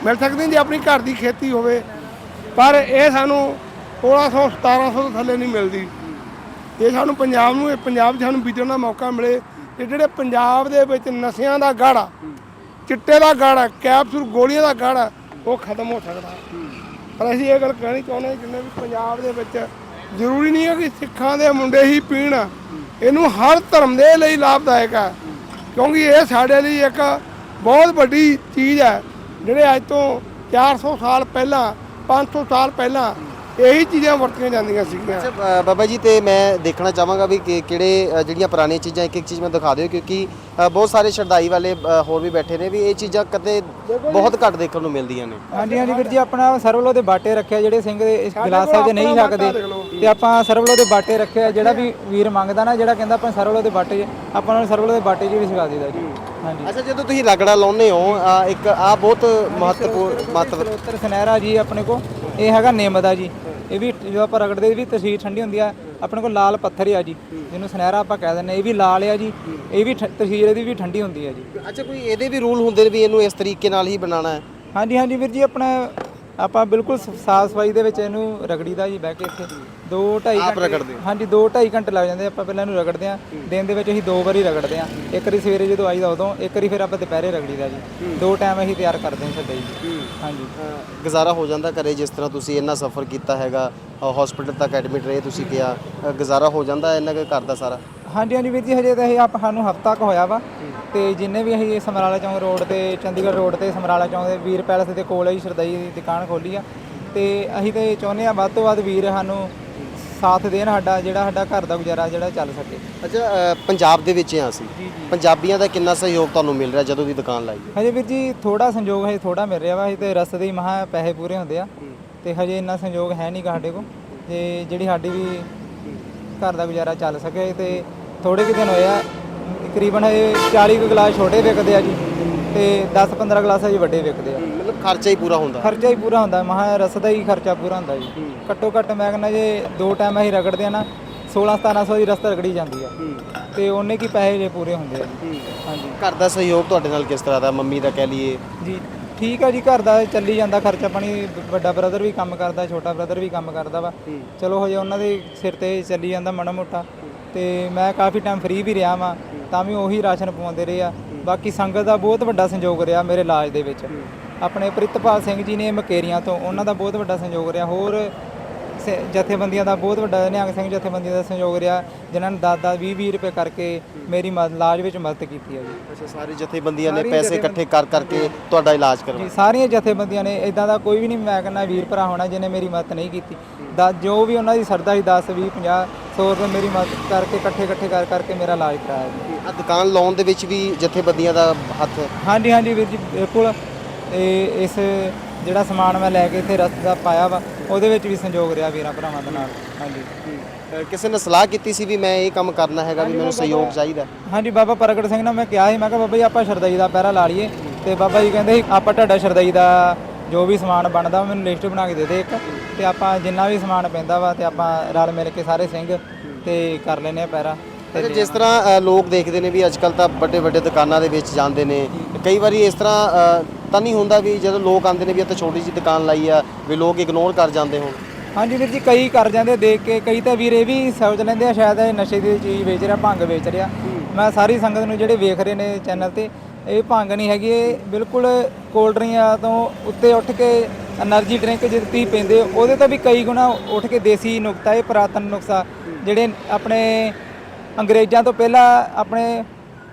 ਮਿਲ ਸਕਦੀ ਜੇ ਆਪਣੀ ਘਰ ਦੀ ਖੇਤੀ ਹੋਵੇ ਪਰ ਇਹ ਸਾਨੂੰ 1600 1700 ਤੋਂ ਥੱਲੇ ਨਹੀਂ ਮਿਲਦੀ। ਇਹ ਸਾਨੂੰ ਪੰਜਾਬ ਨੂੰ ਇਹ ਪੰਜਾਬ 'ਚ ਸਾਨੂੰ ਬੀਜਣ ਦਾ ਮੌਕਾ ਮਿਲੇ ਤੇ ਜਿਹੜੇ ਪੰਜਾਬ ਦੇ ਵਿੱਚ ਨਸ਼ਿਆਂ ਦਾ ਗਾੜਾ ਚਿੱਟੇ ਦਾ ਗਾੜਾ ਕੈਪਸੂਲ ਗੋਲੀਆਂ ਦਾ ਗਾੜਾ ਉਹ ਖਤਮ ਹੋ ਸਕਦਾ। ਪਰ ਅਸੀਂ ਇਹ ਗੱਲ ਕਹਿਣੀ ਚਾਹੁੰਦੇ ਜਿੰਨੇ ਵੀ ਪੰਜਾਬ ਦੇ ਵਿੱਚ ਜ਼ਰੂਰੀ ਨਹੀਂ ਹੈ ਕਿ ਸਿੱਖਾਂ ਦੇ ਮੁੰਡੇ ਹੀ ਪੀਣ। ਇਹਨੂੰ ਹਰ ਧਰਮ ਦੇ ਲਈ ਲਾਭਦਾਇਕ ਹੈ। ਕਿਉਂਕਿ ਇਹ ਸਾਡੇ ਲਈ ਇੱਕ ਬਹੁਤ ਵੱਡੀ ਚੀਜ਼ ਹੈ। ਜਿਹੜੇ ਅੱਜ ਤੋਂ 400 ਸਾਲ ਪਹਿਲਾਂ 500 ਸਾਲ ਪਹਿਲਾਂ ਇਹੀ ਚੀਜ਼ਾਂ ਵਰਤੀਆਂ ਜਾਂਦੀਆਂ ਸੀਗੀਆਂ। ਅੱਛਾ ਬਾਬਾ ਜੀ ਤੇ ਮੈਂ ਦੇਖਣਾ ਚਾਹਾਂਗਾ ਵੀ ਕਿ- ਕਿਹੜੇ ਅ, ਜਿਹੜੀਆਂ ਪੁਰਾਣੀਆਂ ਚੀਜ਼ਾਂ ਇੱਕ ਇੱਕ ਚੀਜ਼ ਮੈਂ ਦਿਖਾ ਦਿਓ ਕਿਉਂਕਿ ਅ, ਬਹੁਤ ਸਾਰੇ ਸ਼ਰਦਾਈ ਵਾਲੇ ਅ, ਹੋਰ ਵੀ ਬੈਠੇ ਨੇ ਵੀ ਇਹ ਚੀਜ਼ਾਂ ਕਦੇ ਬਹੁਤ ਘੱਟ ਦੇਖਣ ਨੂੰ ਮਿਲਦੀਆਂ ਨੇ। ਹਾਂਜੀ ਹਾਂਜੀ ਵੀਰ ਜੀ ਆਪਣਾ ਸਰਵਲੋ ਦੇ ਬਾਟੇ ਰੱਖਿਆ ਜਿਹੜੇ ਸਿੰਘ ਦੇ ਇਸ ਗਲਾਸਾਂ ਨਹੀਂ ਛਕਦੇ ਬਾਟਾ ਦੇਖ ਲਓ। ਤੇ ਆਪਾਂ ਸਰਵਲੋ ਦੇ ਬਾਟੇ ਰੱਖਿਆ ਜਿਹੜਾ ਵੀ ਵੀਰ ਮੰਗਦਾ ਨਾ ਜਿਹੜਾ ਕਹਿੰਦਾ ਆਪਾਂ ਸਰਵਲੋ ਦੇ ਬਾਟੇ ਆਪਾਂ ਨੂੰ ਸਰਵਲੋ ਦੇ ਬਾਟੇ 'ਚ ਵੀ ਛਕਾ ਦਿੱਤਾ ਜੀ। ਹਾਂਜੀ। ਅੱਛਾ ਜਦੋਂ ਤੁਸੀਂ ਰਗੜਾ ਲਾਉਂਦੇ ਹੋ ਅ, ਇੱਕ ਆ ਬਹੁਤ ਮਹੱਤਵਪੂਰਨ ਮਹੱਤਵ ਉੱਤਰ ਸੁਨਹਿਰਾ ਜੀ ਆਪਣੇ ਕੋ ਇਹ ਹੈਗਾ ਨਿੰਮ ਦਾ ਜੀ। ਇਹ ਵੀ ਜਦੋਂ ਆਪਾਂ ਰਗੜਦੇ ਇਹ ਵੀ ਤਸੀਰ ਠੰਡੀ ਹੁੰਦੀ ਆ ਆਪਣੇ ਕੋਲ ਲਾਲ ਪੱਥਰ ਆ ਜੀ। ਜਿਹਨੂੰ ਸੁਨਹਿਰਾ ਆਪਾਂ ਕਹਿ ਦਿੰਦੇ ਇਹ ਵੀ ਲਾਲ ਆ ਜੀ। ਇਹ ਵੀ ਠ- ਤਸੀਰ ਇਹਦੀ ਵੀ ਠੰਡੀ ਹੁੰਦੀ ਆ ਜੀ। ਅੱਛਾ ਕੋਈ ਇਹਦੇ ਵੀ ਰੂਲ ਹੁੰਦੇ ਨੇ ਵੀ ਇਹਨੂੰ ਇਸ ਤਰੀਕੇ ਨਾਲ ਹੀ ਬਣਾਉਣਾ ਹੈ? ਹਾਂਜੀ ਹਾਂਜੀ ਵੀਰ ਜੀ ਆਪਣਾ ਆਪਾਂ ਬਿਲਕੁਲ ਸਾਫ਼ ਸਫ਼ਾਈ ਦੇ ਵਿੱਚ ਇਹਨੂੰ ਰਗੜੀਦਾ ਜੀ ਬਹਿ ਕੇ ਇੱਥੇ। 2 2.5 ਆਪ ਰਗੜਦੇ ਹੋ? ਹਾਂਜੀ 2 2.5 ਘੰਟੇ ਲੱਗ ਜਾਂਦੇ ਆ। ਆਪਾਂ ਪਹਿਲਾਂ ਇਹਨੂੰ ਰਗੜਦੇ ਆ। ਦਿਨ ਦੇ ਵਿੱਚ ਅਸੀਂ ਦੋ ਵਾਰੀ ਰਗੜਦੇ ਆ। ਇੱਕ ਵਾਰੀ ਸਵੇਰੇ ਜਦੋਂ ਆਈਦਾ ਉਦੋਂ ਇੱਕ ਵਾਰੀ ਫਿਰ ਆਪਾਂ ਦੁਪਹਿਰੇ ਰਗੜੀਦਾ ਜੀ। ਦੋ ਟਾਈਮ ਅਸੀਂ ਤਿਆਰ ਕਰਦੇ ਹਾਂ ਸਦਾਈ ਜੀ। ਹਾਂਜੀ। ਅ, ਗੁਜ਼ਾਰਾ ਹੋ ਜਾਂਦਾ ਘਰੇ ਜਿਸ ਤਰ੍ਹਾਂ ਤੁਸੀਂ ਇੰਨਾ ਸਫ਼ਰ ਕੀਤਾ ਹੈਗਾ ਹਸਪੀਟਲ ਤੱਕ ਐਡਮਿਟ ਰਹੇ ਤੁਸੀਂ ਕਿਹਾ ਅ, ਗੁਜ਼ਾਰਾ ਹੋ ਜਾਂਦਾ ਇਹਨਾਂ ਦੇ ਘਰ ਦਾ ਸਾਰਾ? ਹਾਂਜੀ ਹਾਂਜੀ ਵੀਰ ਜੀ ਹਜੇ ਤਾਂ ਇਹ ਆਪ ਸਾਨੂੰ ਹਫਤਾ ਕੁ ਹੋਇਆ ਵਾ। ਤੇ ਜਿੰਨੇ ਵੀ ਅਸੀਂ ਸਮਰਾਲਾ ਚੌਂਕ ਰੋਡ ਤੇ ਚੰਡੀਗੜ੍ਹ ਰੋਡ ਤੇ ਸਮਰਾਲਾ ਚੌਂਕ ਦੇ ਵੀਰ ਪੈਲਸ ਦੇ ਕੋਲ ਹੀ ਸਰਦਾਈ ਦੀ ਦੁਕਾਨ ਖੋਲੀ ਆ। ਤੇ ਅਸੀਂ ਤੇ ਚਾਹੁੰਦੇ ਆ ਵੱਧ ਤੋਂ ਵੱਧ ਵੀਰ ਸਾਨੂੰ ਸਾਥ ਦੇਣ ਸਾਡਾ ਜਿਹੜਾ ਸਾਡਾ ਘਰ ਦਾ ਗੁਜ਼ਾਰਾ ਜਿਹੜਾ ਚੱਲ ਸਕੇ। ਅੱਛਾ ਅ, ਪੰਜਾਬ ਦੇ ਵਿੱਚ ਹਾਂ ਅਸੀਂ। ਜੀ ਜੀ। ਪੰਜਾਬੀਆਂ ਦਾ ਕਿੰਨਾ ਸਹਿਯੋਗ ਤੁਹਾਨੂੰ ਮਿਲ ਰਿਹਾ ਜਦੋਂ ਦੀ ਦੁਕਾਨ ਲਾਈ ਹੈ? ਹਜੇ ਵੀਰ ਜੀ ਥੋੜਾ ਸੰਯੋਗ ਹੈ ਥੋੜਾ ਮਿਲ ਰਿਹਾ ਵਾ। ਅਸੀਂ ਤੇ ਰਸਤੇ ਦੇ ਹੀ ਮਹਾ ਪੈਸੇ ਪੂਰੇ ਹੁੰਦੇ ਆ। ਤੇ ਹਜੇ ਇੰਨਾ ਸੰਯੋਗ ਹੈ ਨਹੀਂ ਗਾ ਸਾਡੇ ਕੋਲ। ਤੇ ਜਿਹੜੀ ਸਾਡੀ ਵੀ ਘਰ ਦਾ ਗੁਜ਼ਾਰਾ ਚੱਲ ਸਕੇ। ਤੇ ਥੋੜੇ ਕੁ ਦਿਨ ਹੋਏ ਆ। ਤਕਰੀਬਨ ਇਹ 40 ਕੁ ਗਲਾਸ ਛੋਟੇ ਵਿਕਦੇ ਆ ਜੀ। ਤੇ 10 15 ਗਲਾਸ ਜੀ ਵੱਡੇ ਵਿਕਦੇ ਆ। ਮਤਲਬ ਖਰਚਾ ਹੀ ਪੂਰਾ ਹੁੰਦਾ। ਖਰਚਾ ਹੀ ਪੂਰਾ ਹੁੰਦਾ ਮਹਾ ਰਸ ਦਾ ਹੀ ਖਰਚਾ ਪੂਰਾ ਹੁੰਦਾ ਜੀ। ਘੱਟੋ ਘੱਟ ਮੈਂ ਕਹਿੰਦਾ ਜੇ ਦੋ ਟਾਈਮ ਅਸੀਂ ਰਗੜਦੇ ਆ ਨਾ 16 1700 ਦੀ ਰਸਤਾ ਰਗੜੀ ਜਾਂਦੀ ਆ। ਤੇ ਉਹਨੇ ਕੀ ਪੈਸੇ ਜੇ ਪੂਰੇ ਹੁੰਦੇ ਆ ਹਾਂਜੀ। ਘਰ ਦਾ ਸਹਿਯੋਗ ਤੁਹਾਡੇ ਨਾਲ ਕਿਸ ਤਰ੍ਹਾਂ ਦਾ ਮੰਮੀ ਦਾ ਕਹਿ ਲਈਏ? ਜੀ ਠੀਕ ਆ ਜੀ ਘਰ ਦਾ ਚੱਲੀ ਜਾਂਦਾ ਖਰਚਾ ਪਾਣੀ ਵੱਡਾ ਬ੍ਰਦਰ ਵੀ ਕੰਮ ਕਰਦਾ ਛੋਟਾ ਬ੍ਰਦਰ ਵੀ ਕੰਮ ਕਰਦਾ ਵਾ। ਚਲੋ ਹਜੇ ਉਹਨਾਂ ਦੇ ਸਿਰ ਤੇ ਚੱਲੀ ਜਾਂਦਾ ਮਾੜਾ ਮੋਟਾ। ਤੇ ਮੈਂ ਕਾਫੀ ਟਾਈਮ ਫ੍ਰੀ ਵੀ ਰਿਹਾ ਵਾਂ ਤਾਂ ਵੀ ਉਹੀ ਰਾਸ਼ਨ ਪਵਾਉਂਦੇ ਰਹੇ ਆ। ਬਾਕੀ ਸੰਗਤ ਦਾ ਬਹੁਤ ਵੱਡਾ ਸੰਯੋਗ ਰਿਹਾ ਮੇਰੇ ਇਲਾਜ ਦੇ ਵਿੱਚ। ਆਪਣੇ ਪ੍ਰਿਤਪਾਲ ਸਿੰਘ ਜੀ ਨੇ ਮਕੇਰੀਆਂ ਤੋਂ ਉਹਨਾਂ ਦਾ ਬਹੁਤ ਵੱਡਾ ਸੰਯੋਗ ਰਿਹਾ। ਹੋਰ ਜਥੇਬੰਦੀਆਂ ਦਾ ਬਹੁਤ ਵੱਡਾ ਨਿਹੰਗ ਸਿੰਘ ਜਥੇਬੰਦੀਆਂ ਦਾ ਸੰਯੋਗ ਰਿਹਾ ਜਿਨ੍ਹਾਂ ਨੇ 10 10 20 20 ਰੁਪਏ ਕਰਕੇ ਮੇਰੀ ਮਦ- ਇਲਾਜ ਵਿੱਚ ਮਦਦ ਕੀਤੀ ਹੈ ਜੀ। ਅੱਛਾ ਸਾਰੇ ਜਥੇਬੰਦੀਆਂ ਨੇ ਪੈਸੇ ਇਕੱਠੇ ਕਰ ਕਰਕੇ ਤੁਹਾਡਾ ਇਲਾਜ ਕਰਵਾਇਆ। ਜੀ ਸਾਰੀਆਂ ਜਥੇਬੰਦੀਆਂ ਨੇ ਇਦਾਂ ਦਾ ਕੋਈ ਵੀ ਨਹੀਂ ਮੈਂ ਕਹਿੰਦਾ ਵੀਰ ਭਰਾ ਹੋਣਾ ਜਿਹਨੇ ਮੇਰੀ ਮਦਦ ਨਹੀਂ ਕੀਤੀ। ਦਾ ਜੋ ਵੀ ਉਹਨਾਂ ਦੀ ਸਰਦਾ ਸੀ 10 20 50 100 ਰੁਪਏ ਮੇਰੀ ਮਦਦ ਕਰਕੇ ਇਕੱਠੇ ਇਕੱਠੇ ਕਰ ਕਰਕੇ ਮੇਰਾ ਇਲਾਜ ਕਰਾਇਆ ਜੀ। ਆ ਦੁਕਾਨ ਲਾਉਣ ਦੇ ਵਿੱਚ ਵੀ ਜਥੇਬੰਦੀਆਂ ਦਾ ਹੱਥ ਹੈ? ਹਾਂਜੀ ਹਾਂਜੀ ਵੀਰ ਜੀ ਬਿਲਕੁਲ। ਇਹ ਇਸ ਜਿਹੜਾ ਸਮਾਨ ਮੈਂ ਲੈ ਕੇ ਇੱਥੇ ਰਸਤਾ ਪਾਇਆ ਵਾ ਉਹਦੇ ਵਿੱਚ ਵੀ ਸੰਯੋਗ ਰਿਹਾ ਵੀਰਾਂ ਭਰਾਵਾਂ ਦੇ ਨਾਲ। ਹਾਂਜੀ। ਅ, ਕਿਸੇ ਨੇ ਸਲਾਹ ਕੀਤੀ ਸੀ ਵੀ ਮੈਂ ਇਹ ਕੰਮ ਕਰਨਾ ਹੈਗਾ ਵੀ ਮੈਨੂੰ ਸਹਿਯੋਗ ਚਾਹੀਦਾ? ਹਾਂਜੀ ਬਾਬਾ ਪ੍ਰਗਟ ਸਿੰਘ ਨਾਲ ਮੈਂ ਕਿਹਾ ਸੀ ਮੈਂ ਕਿਹਾ ਬਾਬਾ ਜੀ ਆਪਾਂ ਸ਼ਰਦਾਈ ਦਾ ਪਹਿਰਾ ਲਾ ਲਈਏ। ਤੇ ਬਾਬਾ ਜੀ ਕਹਿੰਦੇ ਸੀ ਆਪਾਂ ਤੁਹਾਡਾ ਸ਼ਰਦਾਈ ਦਾ ਜੋ ਵੀ ਸਮਾਨ ਬਣਦਾ ਮੈਨੂੰ ਲਿਸਟ ਬਣਾ ਕੇ ਦੇ ਦੇ ਇੱਕ। ਤੇ ਆਪਾਂ ਜਿੰਨਾ ਵੀ ਸਮਾਨ ਪੈਂਦਾ ਵਾ ਤੇ ਆਪਾਂ ਰਲ ਮਿਲ ਕੇ ਸਾਰੇ ਸਿੰਘ ਤੇ ਕਰ ਲੈਨੇ ਆ ਪਹਿਰਾ। ਅੱਛਾ ਜਿਸ ਤਰ੍ਹਾਂ ਅ, ਲੋਕ ਦੇਖਦੇ ਨੇ ਵੀ ਅੱਜ ਕੱਲ ਤਾਂ ਵੱਡੇ ਵੱਡੇ ਦੁਕਾਨਾਂ ਦੇ ਵਿੱਚ ਜਾਂਦੇ ਨੇ ਕਈ ਵਾਰੀ ਇਸ ਤਰ੍ਹਾਂ ਤਾਂ ਨਹੀਂ ਹੁੰਦਾ ਵੀ ਜਦੋਂ ਲੋਕ ਆਉਂਦੇ ਨੇ ਵੀ ਇੱਥੇ ਛੋਟੀ ਜੀ ਦੁਕਾਨ ਲਾਈ ਆ ਵੀ ਲੋਕ ਇਗਨੋਰ ਕਰ ਜਾਂਦੇ ਹੋਣ। ਹਾਂਜੀ ਵੀਰ ਜੀ ਕਈ ਕਰ ਜਾਂਦੇ ਦੇਖ ਕੇ ਕਈ ਤਾਂ ਵੀਰ ਇਹ ਵੀ ਸਮਝ ਲੈਂਦੇ ਆ ਸ਼ਾਇਦ ਇਹ ਨਸ਼ੇ ਦੀ ਚੀਜ਼ ਵੇਚ ਰਿਹਾ ਭੰਗ ਵੇਚ ਰਿਹਾ। ਮੈਂ ਸਾਰੀ ਸੰਗਤ ਨੂੰ ਜਿਹੜੇ ਵੇਖ ਰਹੇ ਨੇ ਚੈਨਲ ਤੇ ਇਹ ਭੰਗ ਨਹੀਂ ਹੈਗੀ ਇਹ ਬਿਲਕੁਲ ਕੋਲਡ ਡਰਿੰਕਾਂ ਤੋਂ ਉੱਤੇ ਉੱਠ ਕੇ એનર્ਜੀ ਡਰਿੰਕ ਜਿਹੜੇ ਪੈਂਦੇ ਉਹਦੇ ਤੋਂ ਵੀ ਕਈ ਗੁਣਾ ਉੱਠ ਕੇ ਦੇਸੀ ਨੁਕਤਾ ਇਹ ਪੁਰਾਤਨ ਨੁਕਸਾ ਜਿਹੜੇ ਆਪਣੇ ਅੰਗਰੇਜ਼ਾਂ ਤੋਂ ਪਹਿਲਾਂ ਆਪਣੇ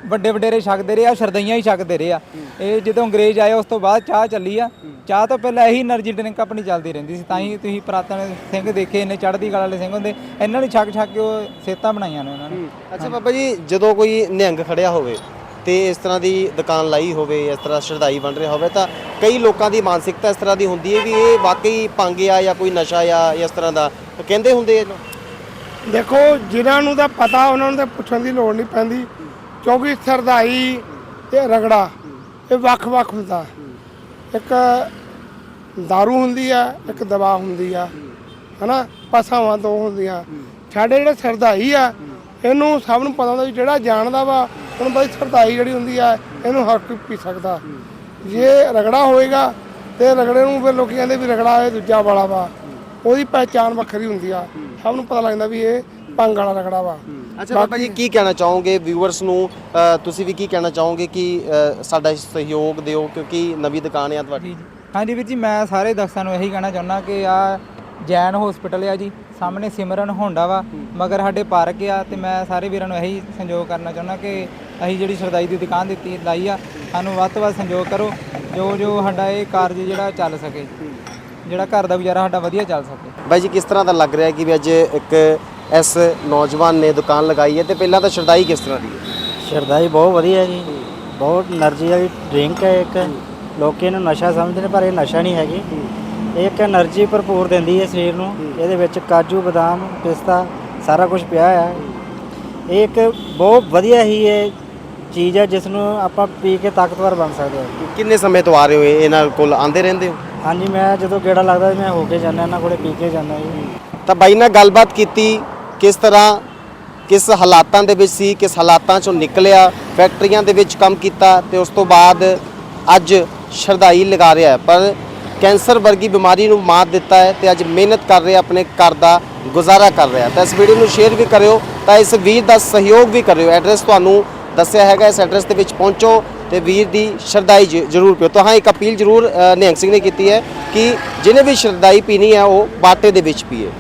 ਵੱਡੇ ਵਡੇਰੇ ਛਕਦੇ ਰਹੇ ਆ ਸ਼ਰਦਈਆਂ ਹੀ ਛਕਦੇ ਰਹੇ ਆ। ਇਹ ਜਦੋਂ ਅੰਗਰੇਜ਼ ਆਏ ਉਸ ਤੋਂ ਬਾਅਦ ਚਾਹ ਚੱਲੀ ਆ। ਚਾਹ ਤੋਂ ਪਹਿਲਾਂ ਇਹੀ એનર્ਜੀ ਡਰਿੰਕ ਆਪਣੀ ਚੱਲਦੀ ਰਹਿੰਦੀ ਸੀ। ਤਾਂ ਹੀ ਤੁਸੀਂ ਪ੍ਰਾਤਨ ਸਿੰਘ ਦੇਖੇ ਇੰਨੇ ਚੜ੍ਹਦੀ ਕਲਾ ਵਾਲੇ ਸਿੰਘ ਹੁੰਦੇ। ਇਹਨਾਂ ਨੇ ਛਕ ਛੱਕ ਕੇ ਉਹ ਸੇਤਾ ਬਣਾਈਆਂ ਨੇ ਉਹਨਾਂ ਨੇ। ਅੱਛਾ ਬਾਬਾ ਜੀ ਜਦੋਂ ਕੋਈ ਨਿਹੰਗ ਖੜਿਆ ਹੋਵੇ ਤੇ ਇਸ ਤਰ੍ਹਾਂ ਦੀ ਦੁਕਾਨ ਲਾਈ ਹੋਵੇ ਇਸ ਤਰ੍ਹਾਂ ਸ਼ਰਧਾਈ ਬਣ ਰਿਹਾ ਹੋਵੇ ਤਾਂ ਕਈ ਲੋਕਾਂ ਦੀ ਮਾਨਸਿਕਤਾ ਇਸ ਤਰ੍ਹਾਂ ਦੀ ਹੁੰਦੀ ਹੈ ਵੀ ਇਹ ਵਾਕਈ ਪੰਗ ਆ ਜਾਂ ਕੋਈ ਨਸ਼ਾ ਆ ਇਸ ਤਰ੍ਹਾਂ ਦਾ? ਕਹਿੰਦੇ ਹੁੰਦੇ ਦੇਖੋ ਜਿਹਨਾਂ ਨੂੰ ਤਾਂ ਪਤਾ ਉਹਨਾਂ ਨੂੰ ਤਾਂ ਪੁੱਛਣ ਦੀ ਲੋੜ ਨਹੀਂ ਪੈਂਦੀ। ਕਿਉਂਕਿ ਸਰਦਾਈ ਤੇ ਰਗੜਾ ਇਹ ਵੱਖ-ਵੱਖ ਹੁੰਦਾ ਇੱਕ दारू ਹੁੰਦੀ ਆ, ਇੱਕ ਦਵਾ ਹੁੰਦੀ ਆ, ਹਨਾ? ਪਸਾਵਾਂ ਦੋ ਹੁੰਦੀਆਂ। ਸਾਡੇ ਜਿਹੜੇ ਸਰਦਾਈ ਆ, ਇਹਨੂੰ ਸਭ ਨੂੰ ਪਤਾ ਹੁੰਦਾ ਵੀ ਜਿਹੜਾ ਜਾਣਦਾ ਵਾ, ਉਹਨੂੰ ਬਈ ਸਰਦਾਈ ਜਿਹੜੀ ਹੁੰਦੀ ਆ, ਇਹਨੂੰ ਹਰ ਕੋਈ ਪੀ ਸਕਦਾ। ਜੇ ਰਗੜਾ ਹੋਏਗਾ, ਤੇ ਰਗੜੇ ਨੂੰ ਫਿਰ ਲੋਕੀ ਕਹਿੰਦੇ ਵੀ ਰਗੜਾ ਇਹ ਦੂਜਾ ਵਾਲਾ ਵਾ। ਉਹਦੀ ਪਹਿਚਾਣ ਵੱਖਰੀ ਹੁੰਦੀ ਆ। ਸਭ ਨੂੰ ਪਤਾ ਲੱਗਦਾ ਵੀ ਇਹ ਭੰਗ ਵਾਲਾ ਰਗੜਾ ਵਾ। ਅੱਛਾ ਬਾਬਾ ਜੀ ਕੀ ਕਹਿਣਾ ਚਾਹੋਗੇ ਵਿਊਅਰਸ ਨੂੰ? ਅ, ਤੁਸੀਂ ਵੀ ਕੀ ਕਹਿਣਾ ਚਾਹੋਗੇ ਕਿ ਅ, ਸਾਡਾ ਸਹਿਯੋਗ ਦਿਓ ਕਿਉਂਕਿ ਨਵੀਂ ਦੁਕਾਨ ਆ ਤੁਹਾਡੀ? ਜੀ ਜੀ। ਹਾਂਜੀ ਵੀਰ ਜੀ ਮੈਂ ਸਾਰੇ ਦਰਸ਼ਕਾਂ ਨੂੰ ਇਹੀ ਕਹਿਣਾ ਚਾਹੁੰਦਾ ਕਿ ਆ ਜੈਨ ਹਸਪੀਟਲ ਆ ਜੀ ਸਾਹਮਣੇ ਸਿਮਰਨ ਹੋਂਡਾ ਵਾ ਮਗਰ ਸਾਡੇ ਪਾਰਕ ਆ ਤੇ ਮੈਂ ਸਾਰੇ ਵੀਰਾਂ ਨੂੰ ਇਹੀ ਸੰਯੋਗ ਕਰਨਾ ਚਾਹੁੰਦਾ ਕਿ ਅਸੀਂ ਜਿਹੜੀ ਸਰਦਾਈ ਦੀ ਦੁਕਾਨ ਦਿੱਤੀ ਲਾਈ ਆ ਸਾਨੂੰ ਵੱਧ ਤੋਂ ਵੱਧ ਸੰਯੋਗ ਕਰੋ ਜੋ ਜੋ ਸਾਡਾ ਇਹ ਕਾਰਜ ਜਿਹੜਾ ਚੱਲ ਸਕੇ ਜਿਹੜਾ ਘਰ ਦਾ ਗੁਜ਼ਾਰਾ ਸਾਡਾ ਵਧੀਆ ਚੱਲ ਸਕੇ। ਬਾਈ ਜੀ ਕਿਸ ਤਰ੍ਹਾਂ ਦਾ ਲੱਗ ਰਿਹਾ ਕਿ ਵੀ ਅੱਜ ਇੱਕ ਇਸ ਨੌਜਵਾਨ ਨੇ ਦੁਕਾਨ ਲਗਾਈ ਹੈ ਤੇ ਪਹਿਲਾਂ ਤਾਂ ਸ਼ਰਦਾਈ ਕਿਸ ਤਰ੍ਹਾਂ ਦੀ ਹੈ? ਸ਼ਰਦਾਈ ਬਹੁਤ ਵਧੀਆ ਜੀ। ਬਹੁਤ એનર્ਜੀ ਵਾਲੀ ਡਰਿੰਕ ਹੈ ਇੱਕ। ਲੋਕ ਇਹਨੂੰ ਨਸ਼ਾ ਸਮਝਦੇ ਨੇ ਪਰ ਇਹ ਨਸ਼ਾ ਨਹੀਂ ਹੈਗੀ। ਇਹ ਇੱਕ એનર્ਜੀ ਭਰਪੂਰ ਦਿੰਦੀ ਹੈ ਸਰੀਰ ਨੂੰ। ਇਹਦੇ ਵਿੱਚ ਕਾਜੂ ਬਦਾਮ ਪਿਸਤਾ ਸਾਰਾ ਕੁਝ ਪਿਆ ਹੈ ਇਹ ਇੱਕ ਬਹੁਤ ਵਧੀਆ ਹੀ ਹੈ ਚੀਜ਼ ਹੈ ਜਿਸ ਨੂੰ ਆਪਾਂ ਪੀ ਕੇ ਤਾਕਤਵਰ ਬਣ ਸਕਦੇ ਹਾਂ। ਕਿੰਨੇ ਸਮੇਂ ਤੋਂ ਆ ਰਹੇ ਹੋ? ਇਹਨਾਂ ਕੋਲ ਆਂਦੇ ਰਹਿੰਦੇ ਹੋ? ਹਾਂਜੀ ਮੈਂ ਜਦੋਂ ਗੇੜਾ ਲੱਗਦਾ ਮੈਂ ਹੋ ਕੇ ਜਾਂਦਾ ਇਹਨਾਂ ਕੋਲੇ ਪੀ ਕੇ ਜਾਂਦਾ ਜੀ। ਤਾਂ ਬਾਈ ਨਾਲ ਗੱਲਬਾਤ ਕੀਤੀ ਕਿਸ ਤਰ੍ਹਾਂ, ਕਿਸ ਹਾਲਾਤਾਂ ਦੇ ਵਿੱਚ ਸੀ, ਕਿਸ ਹਾਲਾਤਾਂ ਚੋਂ ਨਿਕਲਿਆ, ਫੈਕਟਰੀਆਂ ਦੇ ਵਿੱਚ ਕੰਮ ਕੀਤਾ ਤੇ ਉਸ ਤੋਂ ਬਾਅਦ ਅੱਜ ਸ਼ਰਦਾਈ ਲਗਾ ਰਿਹਾ ਪਰ ਕੈਂਸਰ ਵਰਗੀ ਬਿਮਾਰੀ ਨੂੰ ਮਾਤ ਦਿੱਤਾ ਹੈ ਤੇ ਅੱਜ ਮਿਹਨਤ ਕਰ ਰਿਹਾ, ਆਪਣੇ ਘਰ ਦਾ ਗੁਜ਼ਾਰਾ ਕਰ ਰਿਹਾ ਤਾਂ ਇਸ ਵੀਡੀਓ ਨੂੰ ਸ਼ੇਅਰ ਵੀ ਕਰਿਓ, ਤਾਂ ਇਸ ਵੀਰ ਦਾ ਸਹਿਯੋਗ ਵੀ ਕਰਿਓ। ਐਡਰੈਸ ਤੁਹਾਨੂੰ ਦੱਸਿਆ ਹੈਗਾ, ਇਸ ਐਡਰੈਸ ਦੇ ਵਿੱਚ ਪਹੁੰਚੋ ਤੇ ਵੀਰ ਦੀ ਸ਼ਰਦਾਈ ਜ- ਜ਼ਰੂਰ ਪਿਓ। ਤਾਂ ਹਾਂ, ਇੱਕ ਅਪੀਲ ਜ਼ਰੂਰ ਨਿਹੰਗ ਸਿੰਘ ਨੇ ਕੀਤੀ ਹੈ ਕਿ ਜਿਹਨੇ ਵੀ ਸ਼ਰਦਾਈ ਪੀਣੀ ਹੈ, ਉਹ ਬਾਟੇ ਦੇ ਵਿੱਚ ਪੀਏ।